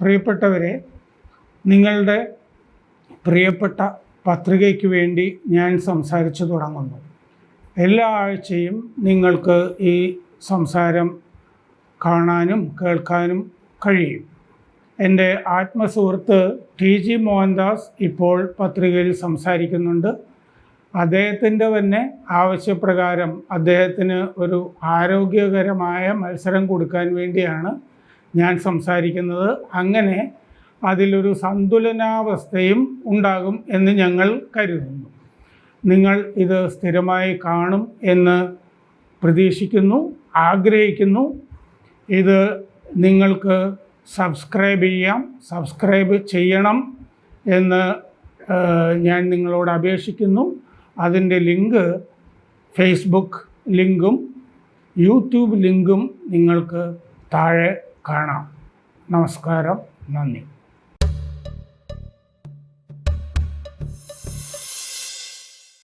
പ്രിയപ്പെട്ടവരെ നിങ്ങളുടെ പ്രിയപ്പെട്ട പത്രികയ്ക്ക് വേണ്ടി ഞാൻ സംസാരിച്ചു തുടങ്ങുന്നു. എല്ലാ ആഴ്ചയും നിങ്ങൾക്ക് ഈ സംസാരം കാണാനും കേൾക്കാനും കഴിയും. എന്റെ ആത്മസുഹൃത്ത് ടി ജി മോഹൻദാസ് ഇപ്പോൾ പത്രികയിൽ സംസാരിക്കുന്നുണ്ട്. അദ്ദേഹത്തിന്റെ തന്നെ ആവശ്യപ്രകാരം അദ്ദേഹത്തിന് ഒരു ആരോഗ്യകരമായ മത്സരം കൊടുക്കാൻ വേണ്ടിയാണ് ഞാൻ സംസാരിക്കുന്നത് അങ്ങനെ അതിലൊരു സന്തുലനാവസ്ഥയും ഉണ്ടാകും എന്ന് ഞങ്ങൾ കരുതുന്നു. നിങ്ങൾ ഇത് സ്ഥിരമായി കാണും എന്ന് പ്രതീക്ഷിക്കുന്നു ആഗ്രഹിക്കുന്നു. ഇത് നിങ്ങൾക്ക് സബ്സ്ക്രൈബ് ചെയ്യാം സബ്സ്ക്രൈബ് ചെയ്യണം എന്ന് ഞാൻ നിങ്ങളോട് അപേക്ഷിക്കുന്നു. അതിന്റെ ലിങ്ക് ഫേസ്ബുക്ക് ലിങ്കും യൂട്യൂബ് ലിങ്കും നിങ്ങൾക്ക് താഴെ കാണാം. നമസ്കാരം. നന്ദി.